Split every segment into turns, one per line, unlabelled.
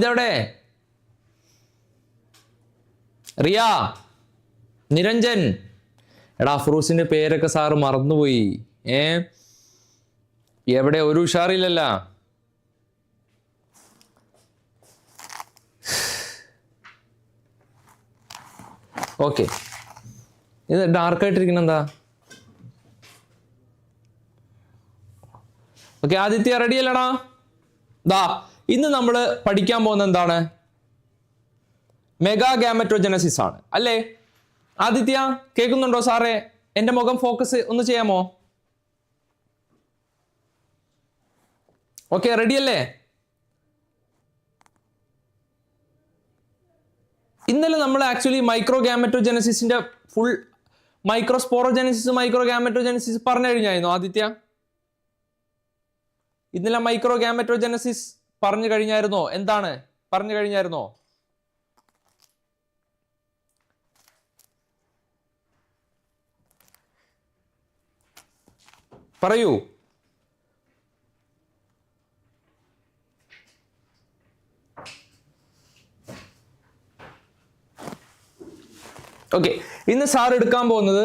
ഇതെവിടെ? റിയ നിരഞ്ജൻ. എടാ അഫ്രൂസിന്റെ പേരൊക്കെ സാറ് മറന്നുപോയി. ഏ? എവിടെ? ഒരു ഉഷാറില്ലല്ല. ഓക്കെ. ഇത് ഡാർക്കായിട്ടിരിക്കുന്ന എന്താ? ഓക്കെ ആദിത്യ റെഡി അല്ലടാ. ദാ ഇന്ന് നമ്മൾ പഠിക്കാൻ പോകുന്ന എന്താണ്? മെഗാ ഗാമറ്റോജനസിസ് ആണ്. അല്ലേ? ആദിത്യ കേൾക്കുന്നുണ്ടോ സാറേ? എന്റെ മുഖം ഫോക്കസ് ഒന്ന് ചെയ്യാമോ? ഓക്കെ റെഡി അല്ലേ? ഇന്നലെ നമ്മൾ ആക്ച്വലി മൈക്രോ ഗാമറ്റോജനസിന്റെ ഫുൾ മൈക്രോസ്പോറോജനസിസ് മൈക്രോ ഗാമറ്റോജനസിസ് പറഞ്ഞു കഴിഞ്ഞായിരുന്നു ആദിത്യ? ഇന്നലെ മൈക്രോ ഗാമറ്റോജനസിസ് പറഞ്ഞു കഴിഞ്ഞായിരുന്നോ? എന്താണ്? പറഞ്ഞു കഴിഞ്ഞായിരുന്നോ? പറയൂ. ഓക്കെ. ഇന്ന് സാർ എടുക്കാൻ പോകുന്നത്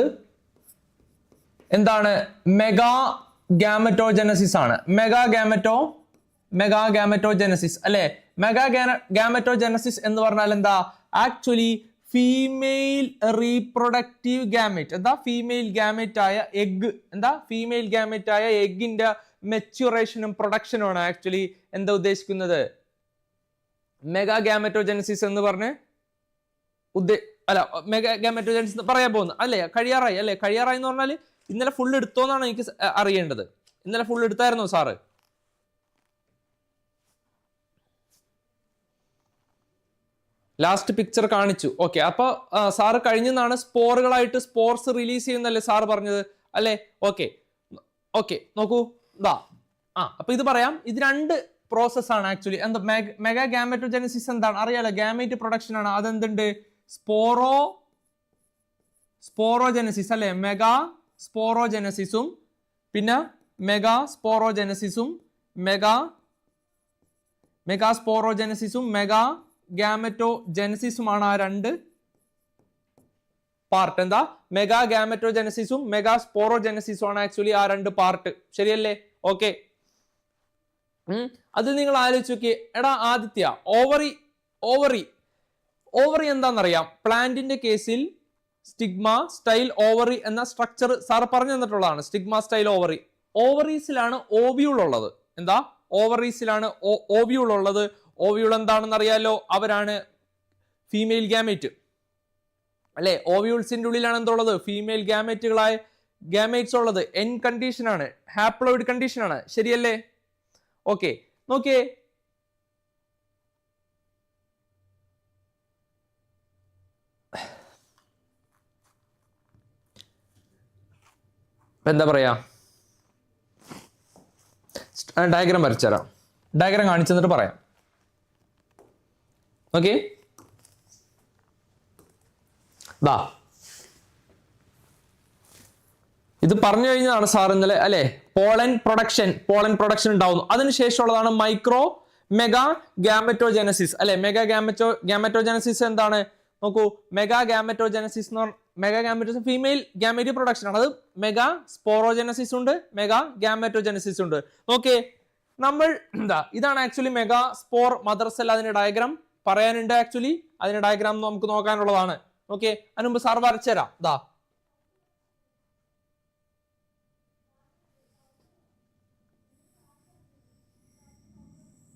എന്താണ്? മെഗാ ഗാമറ്റോജനസിസ് ആണ് മെഗാ ഗാമറ്റോ മെഗാ ഗാമറ്റോജനസിസ് അല്ലെ? മെഗാ ഗാമറ്റോജനസിസ് എന്ന് പറഞ്ഞാൽ എന്താ? ആക്ച്വലി ഫീമെയിൽ റീപ്രൊഡക്റ്റീവ് ഗാമറ്റ് എന്താ? ഫീമെയിൽ ഗാമറ്റ് ആയ എഗ് എന്താ? ഫീമെയിൽ ഗാമറ്റ് ആയ എഗിന്റെ മെച്യൂറേഷനും പ്രൊഡക്ഷനുമാണ് ആക്ച്വലി എന്താ ഉദ്ദേശിക്കുന്നത്? മെഗാ ഗാമറ്റോജനസിസ് എന്ന് പറഞ്ഞ് ഉദ്ദേ അല്ല മെഗാ ഗാമറ്റോജനസിസ് പറയാൻ പോകുന്നു അല്ലേ? കഴിയാറായി അല്ലേ? കഴിയാറായി എന്ന് പറഞ്ഞാൽ ഇന്നലെ ഫുൾ എടുത്തോന്നാണ് എനിക്ക് അറിയേണ്ടത്. ഇന്നലെ ഫുൾ എടുത്തായിരുന്നോ സാറ്? ലാസ്റ്റ് പിക്ചർ കാണിച്ചു. ഓക്കെ അപ്പൊ സാറ് കഴിഞ്ഞെന്നാണ് സ്പോറുകളായിട്ട് സ്പോർസ് റിലീസ് ചെയ്യുന്നല്ലേ സാറ് പറഞ്ഞത്? അല്ലേ? ഓക്കെ ഓക്കെ നോക്കൂ. ദാ. ആ അപ്പൊ ഇത് പറയാം. ഇത് രണ്ട് പ്രോസസ് ആണ് ആക്ച്വലി എന്താ മെഗാ ഗാമറ്റോജനസിസ് എന്താണ്? അറിയാലോ ഗാമേറ്റ് പ്രൊഡക്ഷൻ ആണ്. അതെന്തുണ്ട്? സ്പോറോ സ്പോറോജനസിസ് അല്ലെ? മെഗാ സ്പോറോജനസിസും പിന്നെ മെഗാ സ്പോറോജനസിസും മെഗാ മെഗാ സ്പോറോജനസിസും മെഗാ ഗാമറ്റോജനസിസുമാണ് ആ രണ്ട് പാർട്ട് എന്താ? മെഗാ ഗാമറ്റോജനസിസും മെഗാ സ്പോറോജനസിസും ആണ് ആക്ച്വലി ആ രണ്ട് പാർട്ട് ശരിയല്ലേ? ഓക്കെ അത് നിങ്ങൾ ആലോചിച്ച് നോക്കിയേ. എടാ ആദിത്യ ഓവറി ഓവറി ഓവറി എന്താണെന്നറിയാം? പ്ലാന്റിന്റെ കേസിൽ സ്റ്റിഗ്മ സ്റ്റൈൽ ഓവറി എന്ന സ്ട്രക്ചർ സാർ പറഞ്ഞു തന്നിട്ടുള്ളതാണ്. സ്റ്റിഗ്മ സ്റ്റൈൽ ഓവറി ഓവറീസിലാണ് ഓവ്യൂൾ ഉള്ളത്. എന്താ? ഓവറീസിലാണ് ഓവ്യൂൾ ഉള്ളത്. ഓവിയൂൾ എന്താണെന്ന് അറിയാലോ അവരാണ് ഫീമെയിൽ ഗാമേറ്റ് അല്ലെ? ഓവിയൂൾസിന്റെ ഉള്ളിലാണ് എന്തുള്ളത് ഫീമെയിൽ ഗാമേറ്റുകളായ ഗാമേറ്റ്സ് ഉള്ളത്. എൻ കണ്ടീഷൻ ആണ്. ഹാപ്ലോയിഡ് കണ്ടീഷൻ ആണ്. ശരിയല്ലേ? ഓക്കെ നോക്കിയേ. എന്താ പറയാ? ഡയഗ്രാം വരച്ചുതരാം. ഡയഗ്രാം കാണിച്ചു തന്നിട്ട് പറയാം. ഓക്കെ ദാ. ഇത് പറഞ്ഞു കഴിഞ്ഞതാണ് സാർ ഇന്നലെ അല്ലെ? പോളൻ പ്രൊഡക്ഷൻ പോളൻ പ്രൊഡക്ഷൻ ഉണ്ടാവുന്നു. അതിനുശേഷമുള്ളതാണ് മൈക്രോ മെഗാ ഗാമറ്റോജനസിസ്. അല്ലെ മെഗാ ഗാമറ്റോ ഗാമറ്റോജനസിസ് എന്താണ്? നോക്കൂ മെഗാ ഗാമറ്റോജനസിസ് എന്ന് mega gameto female gamete production ആണ്. അത് മെഗാ സ്പോറോജനസിസ് ഉണ്ട് മെഗാ ഗാമറ്റോജനസിസ് ഉണ്ട്. ഓക്കെ നമ്മൾ എന്താ ഇതാണ് actually mega spore mother cell അതിന്റെ ഡയഗ്രാം. പറയാനുണ്ട് ആക്ച്വലി അതിന്റെ ഡയഗ്രാം നമുക്ക് നോക്കാനുള്ളതാണ്. ഓക്കെ അതിനുമ്പ് സാർ വരച്ചുതരാം ദാ.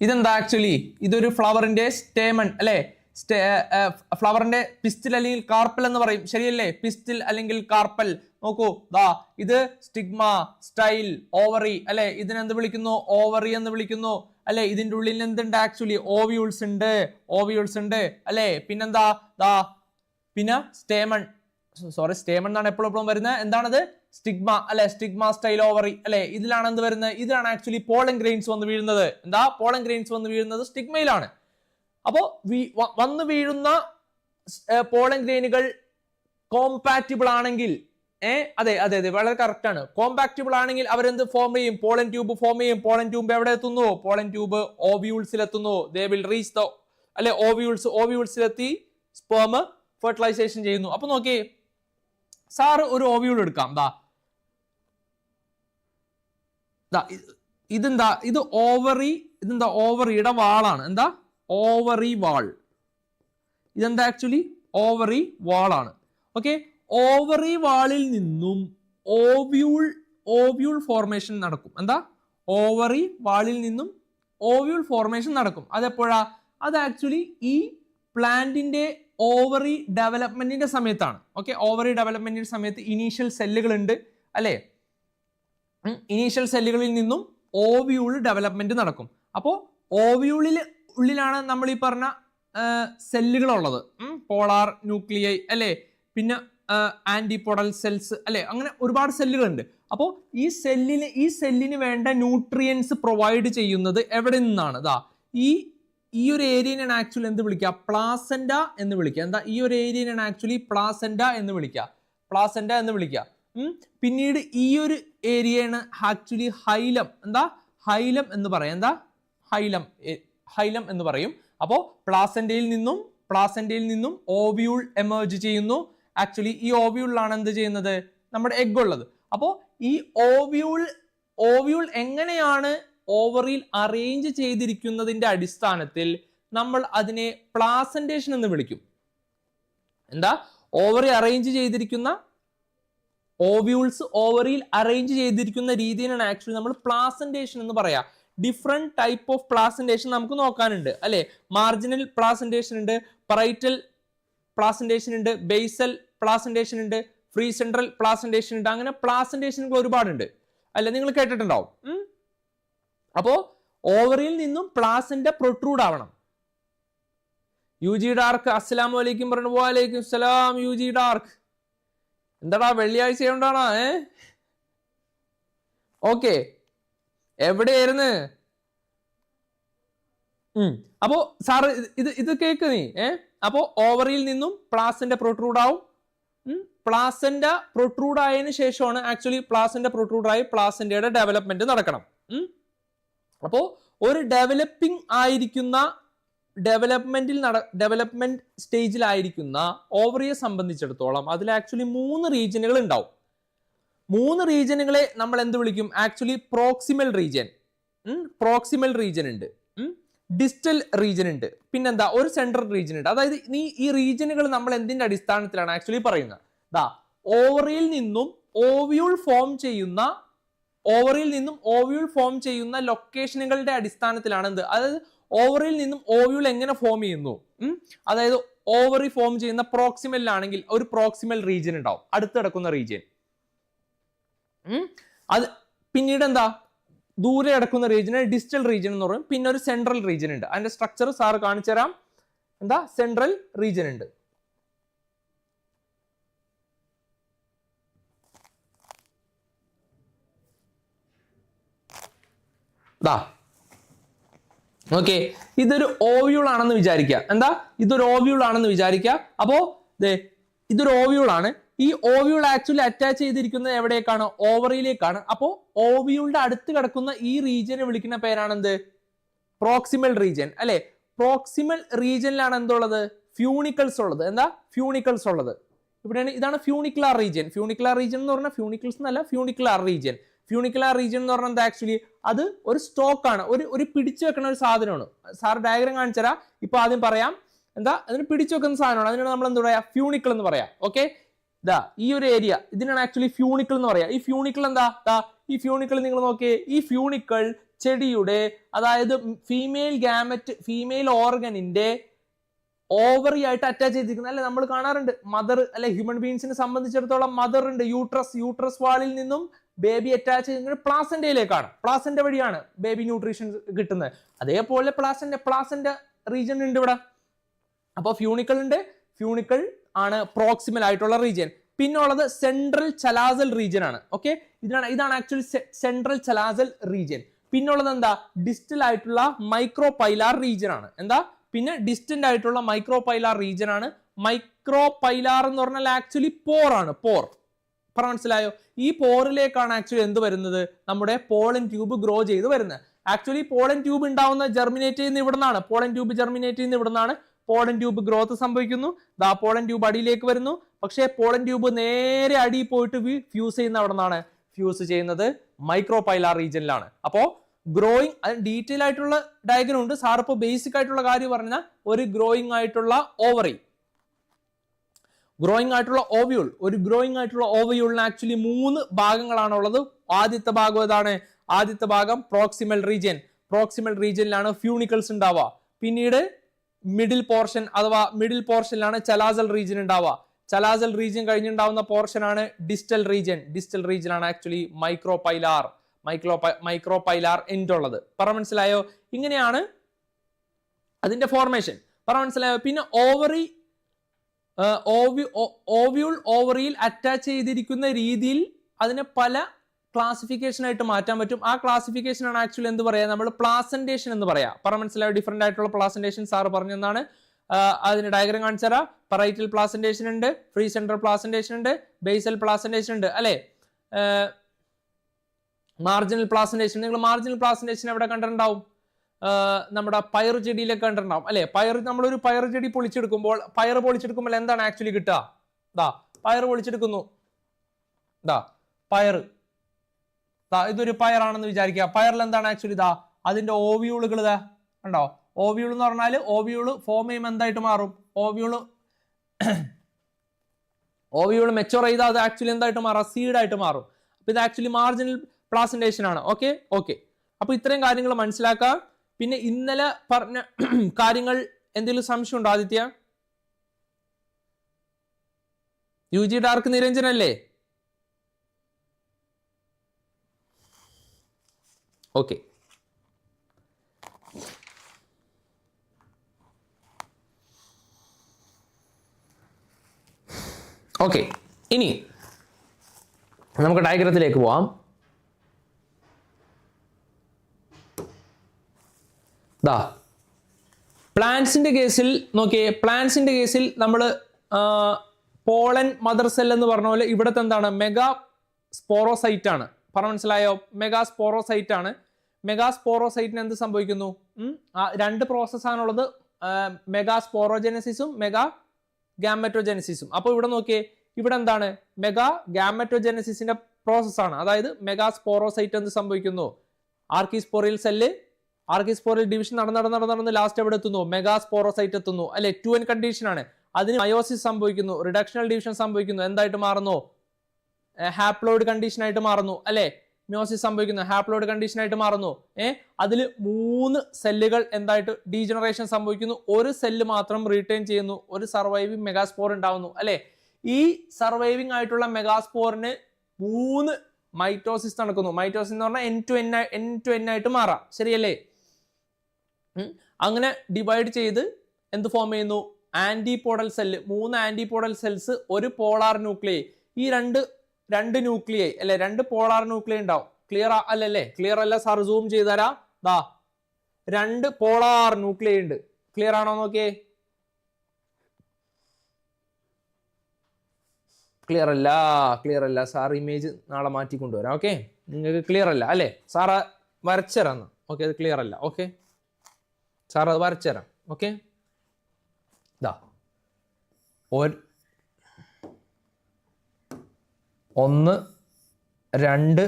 ഇതെന്താ ആക്ച്വലി ഇതൊരു ഫ്ലവറിന്റെ സ്റ്റേമൺ അല്ലെ? ഫ്ലവറിന്റെ പിസ്റ്റിൽ അല്ലെങ്കിൽ കാർപ്പൽ എന്ന് പറയും. ശരിയല്ലേ? പിസ്റ്റിൽ അല്ലെങ്കിൽ കാർപ്പൽ നോക്കൂ. ദാ ഇത് സ്റ്റിഗ്മ സ്റ്റൈൽ ഓവറി അല്ലെ? ഇതിനെന്ത് വിളിക്കുന്നു? ഓവറി എന്ന് വിളിക്കുന്നു. അല്ലെ? ഇതിന്റെ ഉള്ളിൽ എന്തുണ്ട് ആക്ച്വലി ഓവിയൂൾസ് ഉണ്ട്. ഓവിയൂൾസ് ഉണ്ട്. അല്ലെ? പിന്നെന്താ? ദാ പിന്നെ സ്റ്റേമൺ സോറി സ്റ്റേമൺ എന്നാണ് എപ്പോഴും എപ്പോഴും വരുന്നത്. എന്താണത്? സ്റ്റിഗ്മ അല്ലെ? സ്റ്റിഗ്മ സ്റ്റൈൽ ഓവറി അല്ലെ? ഇതിലാണ് എന്ത് വരുന്നത്? ഇതിലാണ് ആക്ച്വലി പോളൻ ഗ്രെയിൻസ് വന്ന് വീഴുന്നത്. എന്താ? പോളൻ ഗ്രെയിൻസ് വന്ന് വീഴുന്നത് സ്റ്റിഗ്മയിലാണ് അപ്പോ വീ- വന്ന് വീഴുന്ന പോളൻ ഗ്രെയിനുകൾ കോമ്പാറ്റിബിൾ ആണെങ്കിൽ ഏ? അതെ അതെ അതെ വളരെ കറക്റ്റ് ആണ്. കോമ്പാക്റ്റിബിൾ ആണെങ്കിൽ അവരെന്ത് ഫോം ചെയ്യും? പോളൻ ട്യൂബ് ഫോം ചെയ്യും. പോളൻ ട്യൂബ് എവിടെ എത്തുന്നു? പോളൻ ട്യൂബ് ഓവ്യൂൾസിൽ എത്തുന്നു ദേ വിൽ റീച്ച് ദ അല്ലെ ഓവ്യൂൾസ് ഓവ്യൂൾസിലെത്തി സ്പേം ഫെർട്ടിലൈസേഷൻ ചെയ്യുന്നു. അപ്പൊ നോക്കി സാറ് ഒരു ഓവ്യൂൾ എടുക്കാം. ദാ. ദാ ഇത് ഇതെന്താ? ഇത് ഓവറി ഇതെന്താ? ഓവറിയുടെ വാളാണ്. എന്താ? ഓവറി വാൾ ഇതെന്താ ആക്ച്വലി ഓവറി വാളാണ് ഓക്കെ ഓവറി വാളിൽ നിന്നും ഓവ്യൂൾ ഓവ്യൂൾ ഫോർമേഷൻ നടക്കും. എന്താ? ഓവറി വാളിൽ നിന്നും ഓവ്യൂൾ ഫോർമേഷൻ നടക്കും. അതെപ്പോഴാ? അത് ആക്ച്വലി ഈ പ്ലാന്റിന്റെ ഓവറി ഡെവലപ്മെന്റിന്റെ സമയത്താണ്. ഓക്കെ ഓവറി ഡെവലപ്മെന്റിന്റെ സമയത്ത് ഇനീഷ്യൽ സെല്ലുകൾ ഉണ്ട് അല്ലേ? ഇനീഷ്യൽ സെല്ലുകളിൽ നിന്നും ഓവ്യൂൾ ഡെവലപ്മെന്റ് നടക്കും. അപ്പോൾ ഓവ്യൂളിൽ ഉള്ളിലാണ് നമ്മൾ ഈ പറഞ്ഞ സെല്ലുകളുള്ളത് പോളാർ ന്യൂക്ലിയൈ അല്ലേ? പിന്നെ ആന്റിപോഡൽ സെൽസ് അല്ലെ? അങ്ങനെ ഒരുപാട് സെല്ലുകളുണ്ട്. അപ്പോൾ ഈ സെല്ലിന് ഈ സെല്ലിന് വേണ്ട ന്യൂട്രിയൻസ് പ്രൊവൈഡ് ചെയ്യുന്നത് എവിടെ നിന്നാണ്? ദാ ഈ ഈ ഒരു ഏരിയനാണ് ആക്ച്വലി എന്ത് വിളിക്കുക പ്ലാസൻഡ എന്ന് വിളിക്കുക എന്താ? ഈ ഒരു ഏരിയനാണ് ആക്ച്വലി പ്ലാസൻഡ എന്ന് വിളിക്കുക പ്ലാസൻഡ എന്ന് വിളിക്കുക പിന്നീട് ഈ ഒരു ഏരിയയാണ് ആക്ച്വലി ഹൈലം. എന്താ? ഹൈലം എന്ന് പറയാം. എന്താ? ഹൈലം ഹൈലം എന്ന് പറയും. അപ്പോൾ പ്ലാസൻഡയിൽ നിന്നും പ്ലാസൻഡയിൽ നിന്നും ഓവ്യൂൾ എമേർജ് ചെയ്യുന്നു. ആക്ച്വലി ഈ ഓവ്യൂളിലാണ് എന്ത് ചെയ്യുന്നത്? നമ്മുടെ എഗ് ഉള്ളത്. അപ്പോൾ ഈ ഓവ്യൂൾ ഓവ്യൂൾ എങ്ങനെയാണ് ഓവറിൽ അറേഞ്ച് ചെയ്തിരിക്കുന്നതിന്റെ അടിസ്ഥാനത്തിൽ നമ്മൾ അതിനെ പ്ലാസന്റേഷൻ എന്ന് വിളിക്കും. എന്താ? ഓവറി അറേഞ്ച് ചെയ്തിരിക്കുന്ന ഓവ്യൂൾസ് ഓവറിൽ അറേഞ്ച് ചെയ്തിരിക്കുന്ന രീതിയിലാണ് ആക്ച്വലി നമ്മൾ പ്ലാസന്റേഷൻ എന്ന് പറയാം. ഡിഫറെന്റ് ടൈപ്പ് ഓഫ് പ്ലാസന്റേഷൻ നമുക്ക് നോക്കാനുണ്ട്. അല്ലേ? മാർജിനൽ പ്ലാസന്റേഷൻ ഉണ്ട് പറൈറ്റൽ പ്ലാസന്റേഷൻ ഉണ്ട് ബേസൽ പ്ലാസന്റേഷൻ ഉണ്ട് ഫ്രീ സെൻട്രൽ പ്ലാസന്റേഷൻ ഉണ്ട് അങ്ങനെ പ്ലാസന്റേഷനുകൾ ഒരുപാടുണ്ട്. അല്ല? നിങ്ങൾ കേട്ടിട്ടുണ്ടാവും. അപ്പോൾ അപ്പോ ഓവറിൽ നിന്നും പ്ലാസിന്റെ പ്രൊട്രൂഡ് ആവണം. യു ജി ഡാർക്ക് അസ്സലാം വലൈക്കും പറഞ്ഞു വാലൈക്കും സലാം യു ജി ഡാർക്ക് എന്താടാ വെള്ളിയാഴ്ച കൊണ്ടാണോ ഏ? ഓക്കെ. എവിടെയായിരുന്നു. അപ്പോ സാറ് ഇത്- ഇത് ഇത് കേക്ക് നീ. ഏ? അപ്പോ ഓവറിൽ നിന്നും പ്ലാസിന്റെ പ്രൊട്രൂഡ് ആവും പ്ലാസന്റെ പ്രൊട്രൂഡ് ആയതിനു ശേഷമാണ് ആക്ച്വലി പ്ലാസന്റ പ്രൊട്രൂഡ് ആയി പ്ലാസന്റയുടെ ഡെവലപ്മെന്റ് നടക്കണം. അപ്പോൾ അപ്പോ ഒരു ഡെവലപ്പിംഗ് ആയിരിക്കുന്ന ഡെവലപ്മെന്റിൽ നട ഡെവലപ്മെന്റ് സ്റ്റേജിലായിരിക്കുന്ന ഓവറിയെ സംബന്ധിച്ചിടത്തോളം അതിൽ ആക്ച്വലി മൂന്ന് റീജിയനുകൾ ഉണ്ടാവും. മൂന്ന് റീജിയനുകളെ നമ്മൾ എന്ത് വിളിക്കും? Actually proximal region proximal region ഉണ്ട്. ഡിസ്റ്റൽ റീജിയൻ ഉണ്ട്. പിന്നെന്താ? ഒരു സെൻട്രൽ റീജിയൻ ഉണ്ട്. അതായത് നീ ഈ റീജിയനുകൾ നമ്മൾ എന്തിന്റെ അടിസ്ഥാനത്തിലാണ് ആക്ച്വലി പറയുന്നത്? ഓവറിയിൽ നിന്നും ഓവ്യൂൾ ഫോം ചെയ്യുന്ന ഓവറിൽ നിന്നും ഓവ്യൂൾ ഫോം ചെയ്യുന്ന ലൊക്കേഷനുകളുടെ അടിസ്ഥാനത്തിലാണ് എന്ത്? അതായത് ഓവറിൽ നിന്നും ഓവ്യൂൾ എങ്ങനെ ഫോം ചെയ്യുന്നു? അതായത് ഓവറി ഫോം ചെയ്യുന്ന പ്രോക്സിമലിലാണെങ്കിൽ ഒരു പ്രോക്സിമൽ റീജിയൻ ഉണ്ടാവും. അടുത്ത് കിടക്കുന്ന റീജിയൻ അത് പിന്നീട് എന്താ ദൂരെ കിടക്കുന്ന റീജിയൻ ഡിജിറ്റൽ റീജിയൻ എന്ന് പറയും. പിന്നെ ഒരു സെൻട്രൽ റീജിയൻ ഉണ്ട്. അതിന്റെ സ്ട്രക്ചർ സാറ് കാണിച്ചു തരാം. എന്താ? സെൻട്രൽ റീജിയൻ ഉണ്ട്. ദാ. ഓക്കെ ഇതൊരു ഓവ്യൂൾ ആണെന്ന് വിചാരിക്കുക. എന്താ? ഇതൊരു ഓവ്യൂൾ ആണെന്ന് വിചാരിക്കുക. അപ്പോ ഇതൊരു ഓവ്യൂൾ ആണ്. ഈ ഓവ്യൂൾ ആക്ച്വലി അറ്റാച്ച് ചെയ്തിരിക്കുന്നത് എവിടേക്കാണ്? ഓവറിയിലേക്കാണ് അപ്പോ ഓവ്യൂളിന്റെ അടുത്ത് കിടക്കുന്ന ഈ റീജിയനെ വിളിക്കുന്ന പേരാണ് എന്ത് പ്രോക്സിമൽ റീജിയൻ അല്ലെ? പ്രോക്സിമൽ റീജിയനിലാണ് എന്തുള്ളത്? ഫ്യൂണിക്കൽസ് ഉള്ളത്. എന്താ? ഫ്യൂണിക്കൽസ് ഉള്ളത്. ഇവിടെയാണ് ഇതാണ് ഫ്യൂണിക്കുലാർ റീജിയൻ ഫ്യൂണിക്കുലാർ റീജിയൻ എന്ന് പറഞ്ഞാൽ ഫ്യൂണിക്കിൾസ് എന്നല്ല ഫ്യൂണിക്കുലാർ റീജിയൻ ഫ്യൂണിക്കുലാർ റീജിയൻ എന്ന് പറഞ്ഞാൽ ആക്ച്വലി അത് ഒരു സ്റ്റോക്ക് ആണ്. ഒരു ഒരു പിടിച്ചു വെക്കുന്ന ഒരു സാധനമാണ്. സാർ ഡയഗ്രാം കാണിച്ചുതരാം. ഇപ്പൊ ആദ്യം പറയാം. എന്താ? അതിന് പിടിച്ചു വെക്കുന്ന സാധനമാണ്. അതിനാണ് നമ്മൾ എന്താ പറയാ? ഫ്യൂണിക്കൽ എന്ന് പറയാം. ഓക്കെ ഇതാ ഈ ഒരു ഏരിയ ഇതിനാണ് ആക്ച്വലി ഫ്യൂണിക്കിൾ എന്ന് പറയാ. ഈ ഫ്യൂണിക്കിൾ എന്താ? ദാ ഈ ഫ്യൂണിക്കിൾ നിങ്ങൾ നോക്കിയേ ഈ ഫ്യൂണിക്കിൾ ചെടിയുടെ അതായത് ഫീമെയിൽ ഗാമറ്റ് ഫീമെയിൽ ഓർഗനിന്റെ ഓവറി ആയിട്ട് അറ്റാച്ച് ചെയ്തിരിക്കുന്നത്. അല്ലെ നമ്മൾ കാണാറുണ്ട്. മദർ അല്ലെ ഹ്യൂമൻ ബീങ്സിനെ സംബന്ധിച്ചിടത്തോളം മദർ ഉണ്ട്. യൂട്രസ് യൂട്രസ് വാളിൽ നിന്നും ബേബി അറ്റാച്ച് ചെയ്യുന്നത് പ്ലാസന്റയിലേക്കാണ് പ്ലാസന്റ വഴിയാണ് ബേബി ന്യൂട്രീഷൻ കിട്ടുന്നത്. അതേപോലെ പ്ലാസന്റ പ്ലാസന്റെ റീജിയൻ ഉണ്ട് ഇവിടെ. അപ്പോൾ ഫ്യൂണിക്കൾ ഉണ്ട്. ഫ്യൂണിക്കൾ ആണ് പ്രോക്സിമൽ ആയിട്ടുള്ള റീജിയൻ. പിന്നുള്ളത് സെൻട്രൽ ചലാസൽ റീജിയൻ ആണ്. ഓക്കെ ഇതാണ് ഇതാണ് ആക്ച്വലി സെൻട്രൽ ചലാസൽ റീജിയൻ. പിന്നുള്ളത് എന്താ? ഡിസ്റ്റൽ ആയിട്ടുള്ള മൈക്രോ പൈലാർ റീജിയൻ ആണ്. എന്താ? പിന്നെ ഡിസ്റ്റന്റ് ആയിട്ടുള്ള മൈക്രോ പൈലാർ റീജിയൻ ആണ്. മൈക്രോ പൈലാർ എന്ന് പറഞ്ഞാൽ ആക്ച്വലി പോർ ആണ്. പോർ പറ മനസ്സിലായോ? ഈ പോറിലേക്കാണ് ആക്ച്വലി എന്ത് വരുന്നത്? നമ്മുടെ പോളൻ ട്യൂബ് ഗ്രോ ചെയ്ത് വരുന്നത്. ആക്ച്വലി പോളൻ ട്യൂബ് ഉണ്ടാവുന്ന ജെർമിനേറ്റ് ചെയ്യുന്ന ഇവിടുന്നാണ്. പോളൻ ട്യൂബ് ജെർമിനേറ്റ് ചെയ്യുന്ന ഇവിടെ നിന്നാണ് പോളൻ ട്യൂബ് ഗ്രോത്ത് സംഭവിക്കുന്നു. ദാ പോളൻ ട്യൂബ് അടിയിലേക്ക് വരുന്നു. പക്ഷേ പോളൻ ട്യൂബ് നേരെ അടിയിൽ പോയിട്ട് ഫ്യൂസ് ചെയ്യുന്ന അവിടെ നിന്നാണ്? ഫ്യൂസ് ചെയ്യുന്നത് മൈക്രോ പൈലാർ റീജിയനിലാണ് അപ്പോ ഗ്രോയിങ് അതിന് ഡീറ്റെയിൽ ആയിട്ടുള്ള ഡയഗ്രം ഉണ്ട്. സാർ ഇപ്പോൾ ബേസിക് ആയിട്ടുള്ള കാര്യം പറഞ്ഞാൽ ഒരു ഗ്രോയിങ് ആയിട്ടുള്ള ഓവറി ഗ്രോയിങ് ആയിട്ടുള്ള ഓവ്യൂൾ ഒരു ഗ്രോയിങ് ആയിട്ടുള്ള ഓവ്യൂളിന് ആക്ച്വലി മൂന്ന് ഭാഗങ്ങളാണ് ഉള്ളത് ആദ്യത്തെ ഭാഗം ഏതാണ്? ആദ്യത്തെ ഭാഗം പ്രോക്സിമൽ റീജിയൻ പ്രോക്സിമൽ റീജിയനിലാണ് ഫ്യൂണിക്കൽസ് ഉണ്ടാവുക. പിന്നീട് മിഡിൽ പോർഷൻ അഥവാ മിഡിൽ പോർഷനിലാണ് ചലാസൽ റീജിയൻ ഉണ്ടാവുക. ചലാസൽ റീജിയൻ കഴിഞ്ഞുണ്ടാവുന്ന പോർഷൻ ആണ് ഡിസ്റ്റൽ റീജിയൻ ഡിസ്റ്റൽ റീജിയൻ ആണ് actually micropylar micro micropylar end ഉള്ളത്. പറ മനസ്സിലായോ? ഇങ്ങനെയാണ് അതിന്റെ ഫോർമേഷൻ പറ മനസ്സിലായോ? പിന്നെ ഓവറി ഓവ്യൂൾ ഓവറിയിൽ അറ്റാച്ച് ചെയ്തിരിക്കുന്ന രീതിയിൽ അതിനെ പല ക്ലാസിഫിക്കേഷൻ ആയിട്ട് മാറ്റാൻ പറ്റും. ആ ക്ലാസിഫിക്കേഷൻ ആണ് ആക്ച്വലി എന്ത് പറയാ? നമ്മൾ പ്ലാസന്റേഷൻ എന്ന് പറയാം. പറ മനസ്സിലായോ? ഡിഫറെന്റ് ആയിട്ടുള്ള പ്ലാസന്റേഷൻ സാറ് പറഞ്ഞതാണ് അതിന് ഡയഗ്രം തരാം. പറൈറ്റൽ പ്ലാസന്റേഷൻ ഉണ്ട് ഫ്രീ സെൻട്രൽ പ്ലാസന്റേഷൻ ഉണ്ട് ബേസൽ പ്ലാസന്റേഷൻ ഉണ്ട്. അല്ലെ? മാർജിനൽ പ്ലാസന്റേഷൻ നിങ്ങൾ മാർജിനൽ പ്ലാസന്റേഷൻ എവിടെ കണ്ടിട്ടുണ്ടാവും? നമ്മുടെ പയർ ചെടിയിലൊക്കെ കണ്ടിട്ടുണ്ടാവും. അല്ലെ? പയർ നമ്മളൊരു പയർ ചെടി പൊളിച്ചെടുക്കുമ്പോൾ പയർ പൊളിച്ചെടുക്കുമ്പോൾ എന്താണ് ആക്ച്വലി കിട്ടുക? ദാ പയർ പൊളിച്ചെടുക്കുന്നു. ദാ പയർ. ഇതൊരു പയറാണെന്ന് വിചാരിക്കുക. പയറിൽ എന്താണ് ആക്ച്വലി ഇതാ അതിന്റെ ഓവിയൂളുകൾ ഇതാ കണ്ടോ? ഓവിയൂൾ എന്ന് പറഞ്ഞാൽ ഓവിയൂൾ ഫോം ചെയ്യുമ്പോൾ എന്തായിട്ട് മാറും? ഓവിയൂൾ ഓവിയൂൾ മെച്ചോർ ചെയ്താൽ അത് ആക്ച്വലി എന്തായിട്ട് മാറാം? സീഡായിട്ട് മാറും. അപ്പൊ ഇത് ആക്ച്വലി മാർജിനൽ പ്ലാസന്റേഷൻ ആണ്. ഓക്കെ ഓക്കെ അപ്പൊ ഇത്രയും കാര്യങ്ങൾ മനസ്സിലാക്കുക പിന്നെ ഇന്നലെ പറഞ്ഞ കാര്യങ്ങൾ എന്തെങ്കിലും സംശയം ഉണ്ടോ ആദിത്യ? യു ജി ഡാർക്ക് നിരഞ്ജനല്ലേ? ഓക്കെ. ഓക്കെ ഇനി നമുക്ക് ഡയഗ്രത്തിലേക്ക് പോവാം. ദാ പ്ലാന്റ്സിന്റെ കേസിൽ നോക്കിയേ പ്ലാന്റ്സിന്റെ കേസിൽ നമ്മൾ പോളൻ മദർ സെൽ എന്ന് പറഞ്ഞ പോലെ ഇവിടുത്തെ എന്താണ്? മെഗാ സ്പോറോസൈറ്റ് ആണ് പറ മനസ്സിലായോ? മെഗാ സ്പോറോസൈറ്റ് ആണ് മെഗാ സ്പോറോസൈറ്റിന് എന്ത് സംഭവിക്കുന്നു? രണ്ട് പ്രോസസ് ആണുള്ളത്. മെഗാ ഗാമറ്റോജെനസിസും. അപ്പോൾ ഇവിടെ നോക്കിയേ ഇവിടെ എന്താണ്? മെഗാ ഗാമറ്റോജെനസിസിന്റെ പ്രോസസ് ആണ്. അതായത് മെഗാസ്പോറോസൈറ്റ് എന്ത് സംഭവിക്കുന്നു? ആർക്കിസ്പോറിയൽ സെല്ല് ആർക്കിസ്പോറിയൽ ഡിവിഷൻ നടന്ന് നടന്ന് നടന്ന് നടന്ന് ലാസ്റ്റ് എവിടെ എത്തുന്നു? മെഗാസ്പോറോസൈറ്റ് എത്തുന്നു. അല്ലെ? ടു എൻ കണ്ടീഷൻ ആണ്. അതിന് മയോസിസ് സംഭവിക്കുന്നു റിഡക്ഷണൽ ഡിവിഷൻ സംഭവിക്കുന്നു. എന്തായിട്ട് മാറുന്നു? ഹാപ്ലോയിഡ് കണ്ടീഷൻ ആയിട്ട് മാറുന്നു. അല്ലെ? മ്യോസിസ് സംഭവിക്കുന്നു. ഹാപ്ലോയിഡ് കണ്ടീഷൻ ആയിട്ട് മാറുന്നു. ഏഹ് അതിൽ മൂന്ന് സെല്ലുകൾ എന്തായിട്ട് ഡീജനറേഷൻ സംഭവിക്കുന്നു. ഒരു സെല്ല് മാത്രം റീറ്റെയിൻ ചെയ്യുന്നു. ഒരു സർവൈവിങ് മെഗാസ്പോർ ഉണ്ടാവുന്നു. അല്ലെ? ഈ സർവൈവിങ് ആയിട്ടുള്ള മെഗാസ്പോറിന് മൂന്ന് മൈറ്റോസിസ് നടക്കുന്നു. മൈറ്റോസിസ് എന്ന് പറഞ്ഞാൽ N two N N two N ആയിട്ട് മാറാം. ശരിയല്ലേ? അങ്ങനെ ഡിവൈഡ് ചെയ്ത് എന്ത് ഫോം ചെയ്യുന്നു? ആന്റിപോഡൽ സെല്ല് മൂന്ന് ആന്റിപോഡൽ സെൽസ് ഒരു പോളാർ ന്യൂക്ലിയ ഈ രണ്ട് രണ്ട് ന്യൂക്ലിയൈ അല്ലെ? രണ്ട് പോളാർ ന്യൂക്ലിയ ഉണ്ടാവും. ക്ലിയർ അല്ലല്ലേ? ക്ലിയർ അല്ല സാർ സൂം ചെയ്തരാ ദാ രണ്ട് പോളാർ ന്യൂക്ലിയ ഉണ്ട്. ക്ലിയർ ആണോ നോക്കിയേ? ക്ലിയർ അല്ല ക്ലിയർ അല്ല. സാർ ഇമേജ് നാളെ മാറ്റി കൊണ്ടുവരാം ഓക്കെ നിങ്ങൾക്ക് ക്ലിയർ അല്ല അല്ലേ? സാർ വരച്ചരാന്ന് ഓക്കെ അത് ക്ലിയർ അല്ല ഓക്കെ സാർ അത് വരച്ചരാം ഓക്കെ ഒരു ഒന്ന് രണ്ട്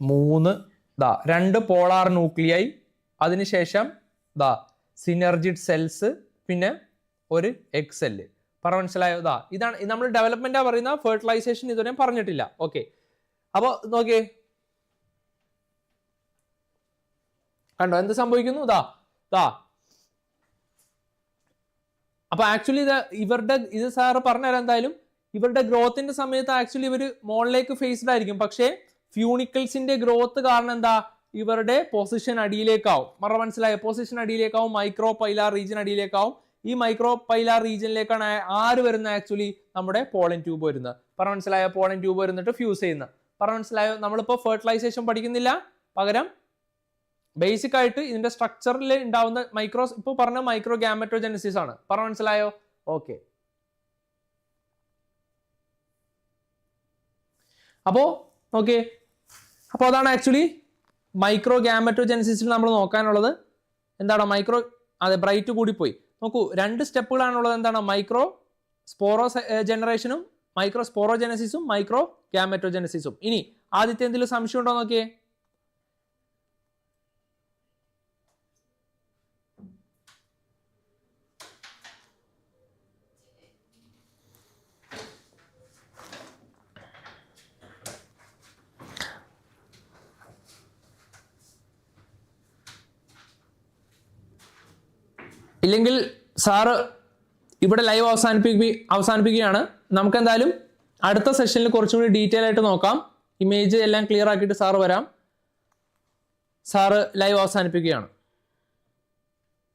മൂന്ന് ദാ രണ്ട് പോളാർ ന്യൂക്ലിയായി. അതിനുശേഷം ദാ സിനർജിഡ് സെൽസ് പിന്നെ ഒരു എഗ് സെല്ല്. പറ മനസ്സിലായോ? ദാ ഇതാണ് നമ്മൾ ഡെവലപ്മെന്റാ പറയുന്ന ഫെർട്ടിലൈസേഷൻ ഇതുവരെ പറഞ്ഞിട്ടില്ല. ഓക്കെ. അപ്പോൾ നോക്കിയേ. കണ്ടോ? എന്ത് സംഭവിക്കുന്നു? ദാ ദാ. അപ്പൊ ആക്ച്വലി ഇത് ഇവരുടെ ഇത് സാറ് പറഞ്ഞുതരാം എന്തായാലും ഇവരുടെ ഗ്രോത്തിന്റെ സമയത്ത് ആക്ച്വലി ഇവർ മോളിലേക്ക് ഫേസ്ഡ് ആയിരിക്കും. പക്ഷേ ഫ്യൂണിക്കിൾസിന്റെ ഗ്രോത്ത് കാരണം എന്താ? ഇവരുടെ പൊസിഷൻ അടിയിലേക്കാവും. മറ മനസ്സിലായ? പൊസിഷൻ അടിയിലേക്കാവും മൈക്രോ പൈലാർ റീജിയൻ അടിയിലേക്കാവും. ഈ മൈക്രോ പൈലാർ റീജിയനിലേക്കാണ് ആര് വരുന്നത് ആക്ച്വലി? നമ്മുടെ പോളൻ ട്യൂബ് വരുന്നത്. പറ മനസ്സിലായ? പോളൻ ട്യൂബ് വരുന്നിട്ട് ഫ്യൂസ് ചെയ്യുന്നത്. പറ മനസ്സിലായോ? നമ്മളിപ്പോൾ ഫെർട്ടിലൈസേഷൻ പഠിക്കുന്നില്ല. പകരം ബേസിക് ആയിട്ട് ഇതിന്റെ സ്ട്രക്ചറിൽ ഉണ്ടാവുന്ന മൈക്രോ ഇപ്പോൾ പറഞ്ഞ മൈക്രോ ഗാമറ്റോജെനസിസ് ആണ് പറ മനസ്സിലായോ? ഓക്കെ. അപ്പോ ഓക്കെ അപ്പോൾ അതാണ് ആക്ച്വലി മൈക്രോ ഗ്യാമറ്റോജെനസിസിൽ നമ്മൾ നോക്കാനുള്ളത്. എന്താണ് മൈക്രോ അതെ ബ്രൈറ്റ് കൂടിപ്പോയി. നോക്കൂ രണ്ട് സ്റ്റെപ്പുകളാണുള്ളത്. എന്താണ്? മൈക്രോ സ്പോറോ ജനറേഷനും മൈക്രോ സ്പോറോജെനസിസും മൈക്രോ ഗ്യാമറ്റോജെനസിസും ഇനി ആദ്യത്തെ എന്തെങ്കിലും സംശയം ഉണ്ടോ നോക്കിയേ? ഇല്ലെങ്കിൽ സാറ് ഇവിടെ ലൈവ് അവസാനിപ്പിക്കുക അവസാനിപ്പിക്കുകയാണ്. നമുക്ക് എന്തായാലും അടുത്ത സെഷനിൽ കുറച്ചും കൂടി ഡീറ്റെയിൽ ആയിട്ട് നോക്കാം. ഇമേജ് എല്ലാം ക്ലിയർ ആക്കിയിട്ട് സാറ് വരാം. സാറ് ലൈവ് അവസാനിപ്പിക്കുകയാണ്.